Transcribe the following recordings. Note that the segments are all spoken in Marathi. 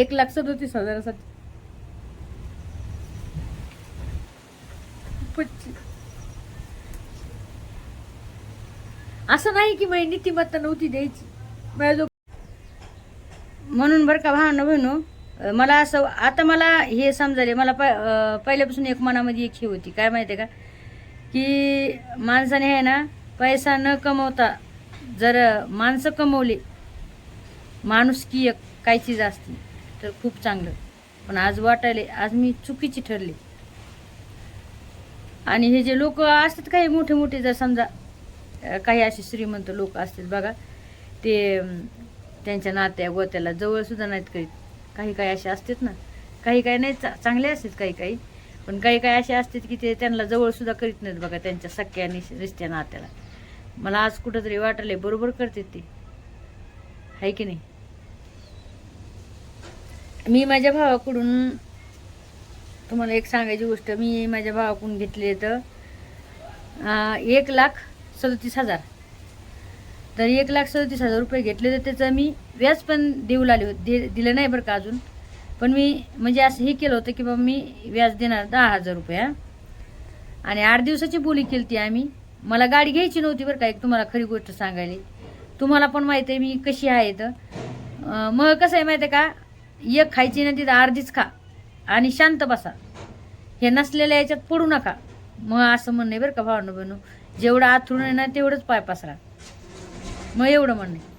एक लाख सदोतीस हजारासाठी असं नाही की माझी नीतिमत्ता नव्हती द्यायची. माझ्या म्हणून बरं का भावना बहिणू मला असं आता मला हे समजाले मला प पहिल्यापासून एक मनामध्ये एक हे होती. काय माहिती आहे का? की माणसाने आहे ना पैसा न कमवता जर माणसं कमवली माणुसकी एक काय चीज असते तर खूप चांगलं. पण आज वाटायले आज मी चुकीची ठरली. आणि हे जे लोक असतात काही मोठे मोठे जर समजा काही असे श्रीमंत लोक असतील बघा ते त्यांच्या नात्या गोत्याला जवळसुद्धा नाहीत करीत. काही काही असे असतात ना काही काही नाही चा- चांगले असतात काही काही. पण काही काही असे असतात की ते त्यांना जवळसुद्धा करीत नाहीत बघा त्यांच्या सख्या आणि रिश्त्या नात्याला. मला आज कुठंतरी वाटले बरोबर करतात ते. आहे की नाही? मी माझ्या भावाकडून तुम्हाला एक सांगायची गोष्ट मी माझ्या भावाकडून घेतले तर एक लाख सदतीस हजार. तर एक लाख सदतीस हजार रुपये घेतले तर त्याचं मी व्याज पण देऊ लागले होते दे दिलं नाही बरं का अजून. पण मी म्हणजे असं हे केलं होतं की बाबा मी व्याज देणार दहा हजार रुपये आणि आठ दिवसाची बोली केली ती आम्ही. मला गाडी घ्यायची नव्हती बरं का एक तुम्हाला खरी गोष्ट सांगायली. तुम्हाला पण माहिती आहे मी कशी आहे तर. मग कसं आहे माहिती आहे का? एक खायची ना तिथं अर्धीच खा. आणि शांत बसा. हे नसलेल्या याच्यात पडू नका. मग असं म्हणणं आहे बरं का भावनं बनू जेवढं आथरून आहे ना तेवढंच पाय पसरा. मग एवढं म्हणणं आहे.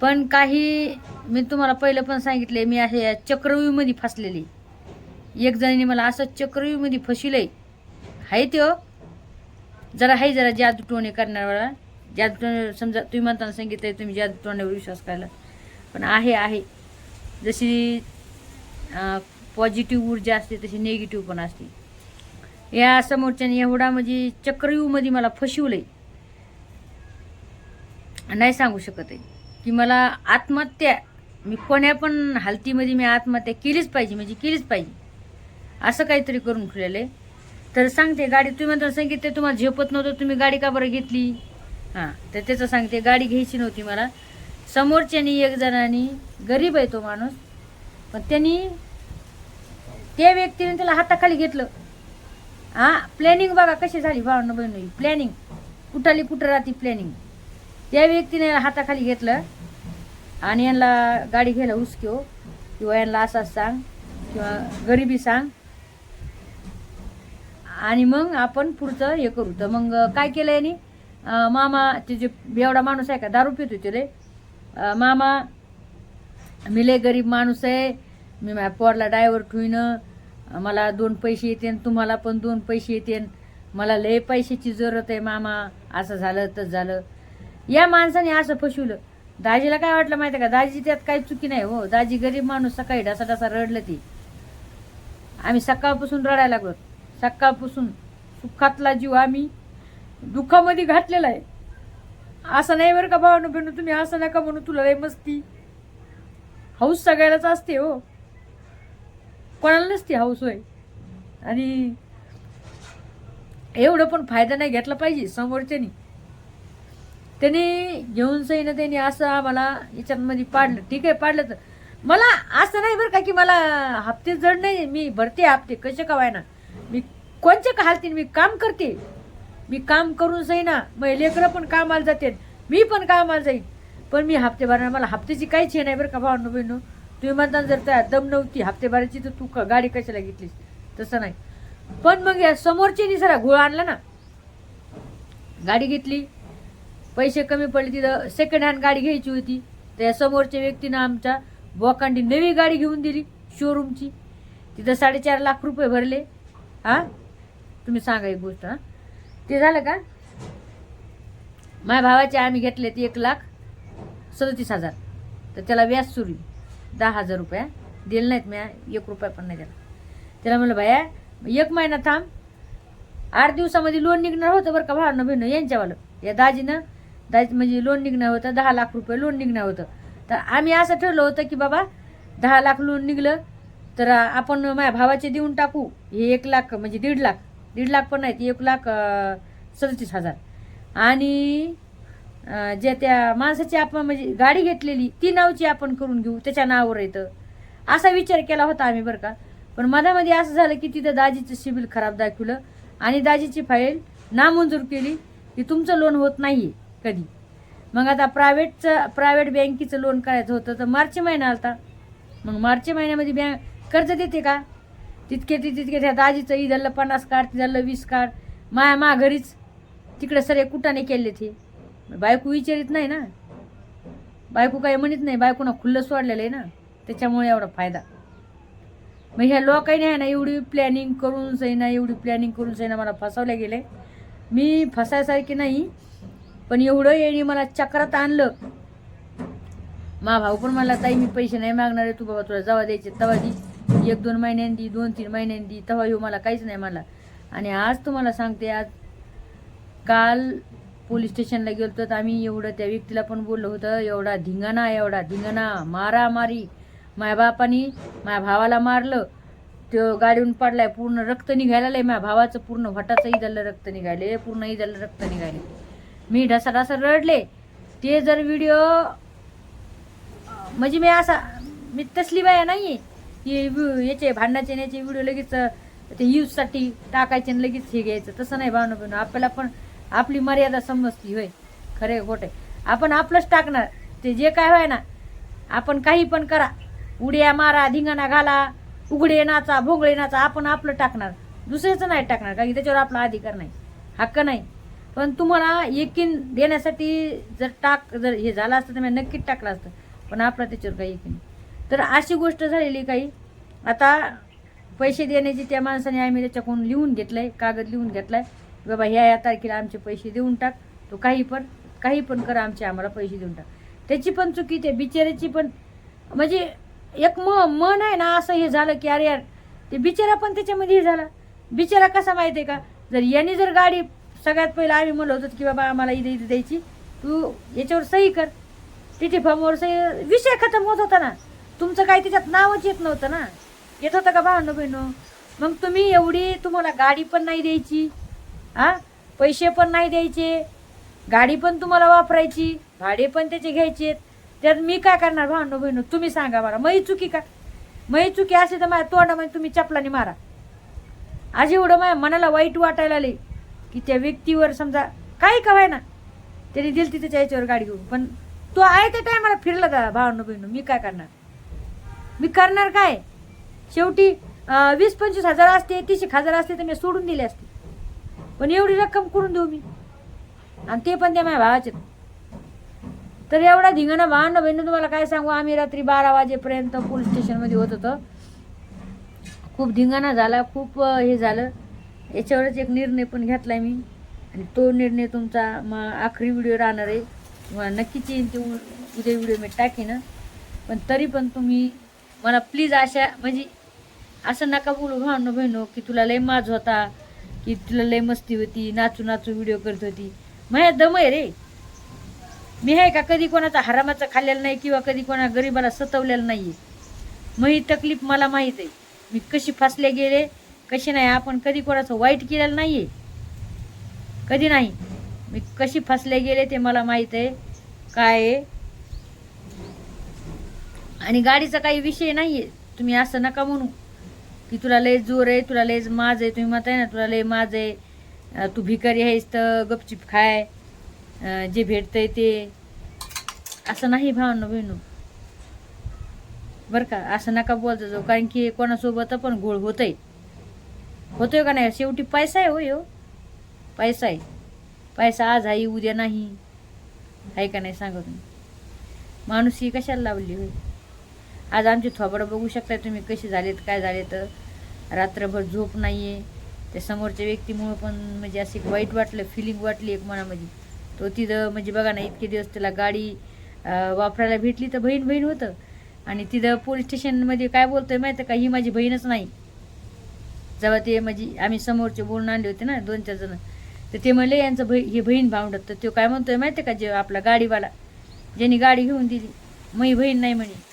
पण काही मी तुम्हाला पहिलं पण सांगितले मी असे या चक्रव्यूहमध्ये फसलेली एक जणीने मला असं चक्रव्यूहमध्ये फसिलंय आहे ते हो. जरा आहे जरा जादू टोणे करणारा जादू टोणे समजा तुम्ही म्हणताना सांगितलं तुम्ही जादू टोण्यावर विश्वास करायला. पण आहे आहे. जशी पॉझिटिव्ह ऊर्जा असते तशी नेगेटिव्ह पण असते. या समोरच्याने एवढा म्हणजे चक्रव्यूहमध्ये मला फसवलंय. नाही सांगू शकत आहे. की मला आत्महत्या मी कोण्या पण हालतीमध्ये मी आत्महत्या केलीच पाहिजे म्हणजे केलीच पाहिजे. असं काहीतरी करून ठेवलेलं आहे. तर सांगते गाडी तुम्ही म्हणता सांगितलं तुम्हाला झेपत नव्हतं तुम्ही गाडी का बरं घेतली? हां तर त्याचं सांगते गाडी घ्यायची नव्हती मला. समोरच्यानी एक जणांनी गरीब आहे तो माणूस पण त्यांनी त्या व्यक्तीने त्याला हाताखाली घेतलं. हां प्लॅनिंग बघा कशी झाली भावना बहिणी प्लॅनिंग कुठाली कुठं राहते प्लॅनिंग त्या व्यक्तीने हाताखाली घेतलं आणि यांना गाडी घ्यायला हुसक्यो किंवा यांना असाच सांग किंवा गरिबी सांग. आणि मग आपण पुढचं हे करू. तर मग काय केलं यांनी? मामा ते जे एवढा माणूस आहे का दारू पितो होते रे. मामा मी लय गरीब माणूस आहे. मी माझ्या पोरला डायव्हर ठेवीनं. मला दोन पैसे येते तुम्हाला पण दोन पैसे येते. मला लय पैशाची जरूरत आहे मामा. असं झालं तसं झालं. या माणसाने असं फसवलं. दाजीला काय वाटलं माहिती आहे का? दाजी त्यात काही चुकी नाही हो. दाजी गरीब माणूस सकाळी ढसा ढसा रडलं ती. आम्ही सकाळपासून रडायला लागलो. सकाळपासून सुखातला जीव आम्ही दुःखामध्ये घातलेला आहे. असं नाही बरं का भावानं बहिणू तुम्ही असं नका म्हणू तुला लय मस्ती. हाऊस सगळ्यालाच असते हो. कोणाला नसते हाऊस होय. आणि एवढं पण फायदा नाही घेतला पाहिजे समोरच्यानी. त्यांनी घेऊन सईनं त्यांनी असं आम्हाला याच्यामध्ये पाडलं. ठीक आहे पाडलं तर. मला असं नाही बरं का की मला हप्ते जड नाही मी भरते हप्ते कसे का मी कोणच्या का हालतीन मी काम करते? मी काम करून सई ना मग लेकरं पण कामाला जाते मी पण कामाला जाईन. पण मी हप्ते भरणार. मला हप्त्याची काहीच हे नाही बरं का भावनो बहिणू. तुम्ही म्हणता जर त्या दम नव्हती हप्ते भरायची तर तू गाडी कशाला घेतलीस? तसं नाही. पण मग या समोरची जरा घोळ आणला ना. गाडी घेतली. पैसे कमी पडले तिथं. सेकंड हँड गाडी घ्यायची होती. त्या समोरच्या व्यक्तीनं आमच्या बोकांडी नवी गाडी घेऊन दिली शोरूमची तिथं साडेचार लाख रुपये भरले. हां? तुम्ही सांगा एक गोष्ट हां? ते झालं का? माझ्या भावाचे आम्ही घेतले ते एक लाख सदतीस हजार. तर त्याला व्याज सुरू दहा हजार रुपये. दिले नाहीत म्या. एक रुपया पण नाही त्याला त्याला म्हणलं भाया एक महिना थांब. आठ दिवसामध्ये लोन निघणार होतं बरं का भावनं बहिणं यांच्यावालं. या दाजीनं दाजी म्हणजे लोन निघणार होतं दहा लाख रुपये लोन निघणार होतं. तर आम्ही असं ठरलं होतं की बाबा दहा लाख लोन निघलं तर आपण माझ्या भावाचे देऊन टाकू. हे एक लाख म्हणजे दीड लाख. दीड लाख पण नाहीत एक लाख सदतीस हजार. आणि जे ज्या त्या माणसाची आपण म्हणजे गाडी घेतलेली ती नावची आपण करून घेऊ त्याच्या नावावर येतं असा विचार केला होता आम्ही बरं का. पण मधामध्ये असं झालं की तिथं दाजीचं सिबिल खराब दाखवलं आणि दाजीची फाईल नामंजूर केली की तुमचं लोन होत नाही कधी. मग आता प्रायव्हेटचं प्रायव्हेट बँकेचं लोन करायचं होतं तर मार्च महिना आलता. मग मार्च महिन्यामध्ये बँक कर्ज देते का? तितके ती तितके त्या दाजीचं झालं पन्नास काढ झालं वीस काढ. माया मा घरीच तिकडे सरे कुटाने केले ते. बायको विचारित नाही ना. बायको काही म्हणत नाही बायकोना खुल्लं सोडलेलं आहे ना. त्याच्यामुळे एवढा फायदा. मग ह्या लोकांनी आहे ना एवढी प्लॅनिंग करून सैना एवढी प्लॅनिंग करून सैना मला फसवल्या गेले. मी फसायसारखी नाही पण एवढं येणी मला चक्रात आणलं. मा भाऊ पण मला ताई मी पैसे नाही मागणार आहे तू बाबा तुला जवा द्यायचे तवा दी. एक दोन महिन्यांनी दोन तीन महिन्यांनी तेव्हा येऊ मला काहीच नाही मला आणि आज तुम्हाला सांगते आज काल पोलीस स्टेशनला गेलो तर आम्ही एवढं त्या व्यक्तीला पण बोललो होतं एवढा धिंगाणा एवढा धिंगाणा मारामारी. माझ्या बापानी माझ्या भावाला मारलं. तो गाडीहून पडलाय पूर्ण रक्त निघायला लय माझ्या भावाचं पूर्ण भटाचं झालं रक्त निघाले पूर्ण झालं रक्त निघाले मी ढसा ढसा रडले. ते जर व्हिडिओ म्हणजे मी असा मी तसली बाया नाही हे की याचे भांडणाचे याचे व्हिडिओ लगेच ते यूजसाठी टाकायचे आणि लगेच हे घ्यायचं. तसं नाही भावना पण आपल्याला पण आपली मर्यादा समजती होय. खरे खोटे आपण आपलंच टाकणार. ते जे काय व्हाय ना आपण काही पण करा. उड्या मारा धिंगाणा घाला उघडे नाचा भोगळे नाचा आपण आपलं टाकणार. दुसऱ्याचं नाही टाकणार कारण त्याच्यावर आपला अधिकार नाही. हक्क नाही. पण तुम्हाला यकीन देण्यासाठी जर टाक जर हे झालं असतं तर मी नक्कीच टाकलं असतं. पण आपलं त्याच्यावर काही यकीन तर अशी गोष्ट झालेली काही. आता पैसे देण्याची त्या माणसाने आम्ही त्याच्याकडून लिहून घेतलं आहे कागद लिहून घेतलाय. बाबा ह्या या तारखेला आमचे पैसे देऊन टाक. तो काही पण काही पण करा आमचे आम्हाला पैसे देऊन टाक. त्याची पण चुकी ते बिचाऱ्याची पण. म्हणजे एक म मन आहे ना असं हे झालं की अरे यार ते बिचारा पण त्याच्यामध्ये हे झाला. बिचारा कसा माहिती आहे का? जर यांनी जर गाडी सगळ्यात पहिलं आम्ही म्हणलो होतो की बाबा आम्हाला इथे इथे द्यायची. तू याच्यावर सही कर. तिथे फॉर्मवर सही विषय खतम होत होता ना. तुमचं काही त्याच्यात नावच येत नव्हतं ना. येत होतं का भावनं बहिणो? मग तुम्ही एवढी तुम्हाला गाडी पण नाही द्यायची हा? पैसे पण नाही द्यायचे गाडी पण तुम्हाला वापरायची भाडे पण त्याचे घ्यायचे. त्यात मी काय करणार भावनो बहिणो? तुम्ही सांगा मला. मही चुकी का? मही चुकी असेल तर माझ्या तोंडामध्ये तुम्ही चपलाने मारा. आज एवढं माझ्या मनाला वाईट वाटायला आले की त्या व्यक्तीवर समजा काही का ना त्याने दिलती त्याच्या याच्यावर गाडी घेऊन. पण तो आहे त्या टायमाला फिरला का भावनो बहिणो. मी काय करणार? मी करणार काय? शेवटी वीस पंचवीस हजार असते तीस एक हजार असते तर मी सोडून दिले असते. पण एवढी रक्कम करून देऊ मी? आणि ते पण त्या माझ्या भावाचे तर एवढा धिंगाणा भावांना बहिणी तुम्हाला काय सांगू? आम्ही रात्री बारा वाजेपर्यंत पोलीस स्टेशनमध्ये होत होतं. खूप धिंगाणा झाला खूप हे झालं. याच्यावरच एक निर्णय पण घेतला मी. आणि तो निर्णय तुमचा मग आखरी व्हिडिओ राहणार आहे. नक्कीच येईन ते उद्या व्हिडिओ मी टाकेन. पण तरी पण तुम्ही मला प्लीज अशा म्हणजे असं नका बोलू भावनो बहिणो की तुला लय माज होता की तुला लय मस्ती होती नाचू नाचू व्हिडिओ करत होती. माझ्या दम आहे रे. मी आहे का कधी कोणाचा हरामाचा खाल्लेला नाही किंवा कधी कोणा गरीबाला सतवलेला नाही मग ही तकलीफ मला माहीत आहे. मी कशी फसले गेले कशी नाही आपण कधी कोणाचं वाईट केलेलं नाही आहे कधी नाही. मी कशी फसले गेले ते मला माहीत आहे. काय आहे? आणि गाडीचा काही विषय नाही आहे तुम्ही असं नका म्हणू की तुला लय जोर आहे तुला लय माज आहे तुम्ही म्हणताय ना तुला लय माज आहे. तू भिकारी आहेस तर गपचिप खाय. जे भेटतंय ते. असं नाही भावना बहिणू बरं का? असं नका बोलता जाऊ कारण की कोणासोबत पण घोळ होतंय. होतोय का नाही? शेवटी पैसा आहे हो हो पैसा आहे. पैसा आज आहे उद्या नाही. आहे का नाही सांगा तुम्ही? माणूस ही कशाला लावली होय? आज आमची थोबडं बघू शकता तुम्ही कशी झालेत काय झाले तर रात्रभर झोप नाही आहे त्या समोरच्या व्यक्तीमुळं पण म्हणजे असं एक वाईट वाटलं फिलिंग वाटली एक मनामध्ये. तो तिथं म्हणजे बघा ना इतके दिवस त्याला गाडी वापरायला भेटली तर बहीण बहीण होतं. आणि तिथं पोलीस स्टेशनमध्ये काय बोलतोय माहिती का? ही माझी बहीणच नाही. जेव्हा ते म्हणजे आम्ही समोरचे बोलून आणले होते ना दोन चार जण. तर ते म्हणले यांचं बही हे बहीण भावंडत तर तो काय म्हणतोय माहिती आहे का? जे आपला गाडीवाला ज्यांनी गाडी घेऊन दिली. मग ही बहीण नाही म्हणे.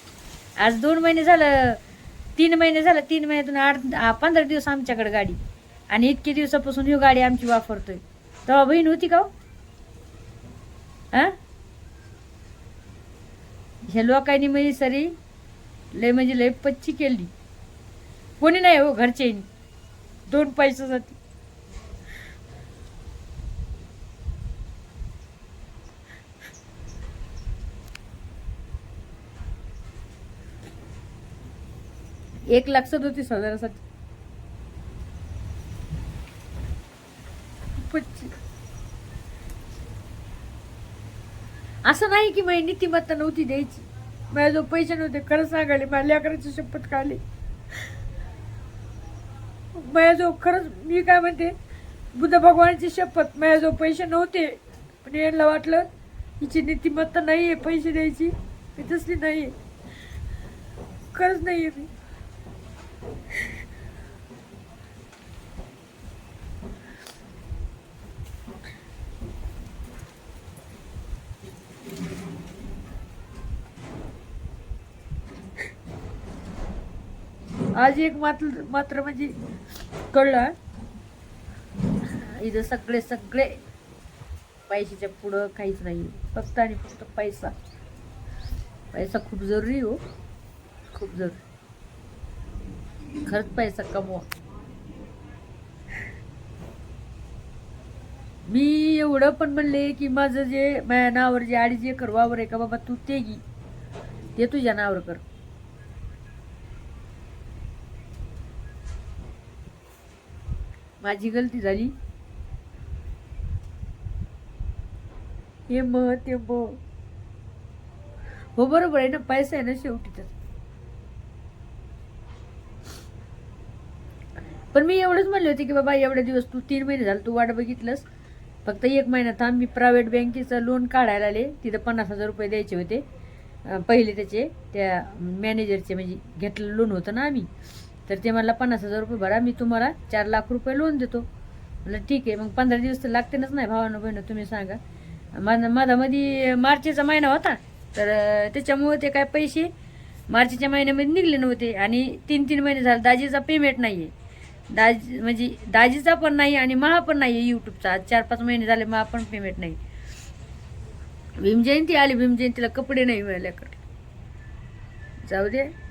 आज दोन महिने झालं तीन महिने झालं तीन महिन्यातून आठ पंधरा दिवस आमच्याकडे गाडी. आणि इतके दिवसापासून ही गाडी आमची वापरतोय. तेव्हा बहीण होती का हो? हे? लोकांनी म्हणजे सरी लय म्हणजे लय पच्ची केली. कोणी नाही हो घरचे दोन पैसे जाते एक लाख सदतीस हजारासाठी. असं नाही की माझी नीतिमत्ता नव्हती द्यायची. माझ्या जो पैसे नव्हते खरं सांगाले माझ्या लेकराची शपथ काढली माझ्या जो खरंच मी काय म्हणते बुद्ध भगवानची शपथ माझ्या जो पैसे नव्हते. पण यांना वाटलं हिची नीतिमत्ता नाही आहे पैसे द्यायची. मी तसली नाही आहे खरंच नाही आहे मी. आज एक मात्र मात्र म्हणजे कळलं. इथं सगळे सगळे पैशाच्या पुढं काहीच नाही फक्त आणि फक्त पैसा. पैसा खूप जरुरी हो. खूप जरुरी. खरंच पैसा कमवा. मी एवढं पण म्हणले की माझं जे माझ्या नावावर जे अडीच एकर वावर आहे का बाबा तू ते घे. ते तुझ्या नावावर कर. माझी गलती झाली. हे मग ते मग हो बरोबर आहे ना पैसा आहे ना शेवटी पण मी एवढंच म्हणले होते की बाबा एवढे दिवस तू तीन महिने झाले तू वाट बघितलंस. फक्त एक महिना थांब मी प्रायव्हेट बँकेचं लोन काढायला आले. तिथं पन्नास हजार रुपये द्यायचे होते. पहिले त्याचे त्या मॅनेजरचे म्हणजे घेतलं लोन होतं ना आम्ही. तर ते मला पन्नास हजार रुपये भरा मी तुम्हाला चार लाख रुपये लोन देतो. म्हटलं ठीक आहे. मग पंधरा दिवस तर लागतेनच नाही भावानं बहिणं तुम्ही सांगा. माझा मध्ये मार्चचा महिना होता. तर त्याच्यामुळे ते काय पैसे मार्चच्या महिन्यामध्ये निघले नव्हते. आणि तीन तीन महिने झाले दाजीचा पेमेंट नाही आहे दाजी म्हणजे दाजीचा पण नाही आणि महा पण नाही आहे यूट्यूबचा आज चार पाच महिने झाले महा पण पेमेंट नाही. भीमजयंती आली भीम जयंतीला कपडे नाही मिळाल्याकडे. जाऊ दे.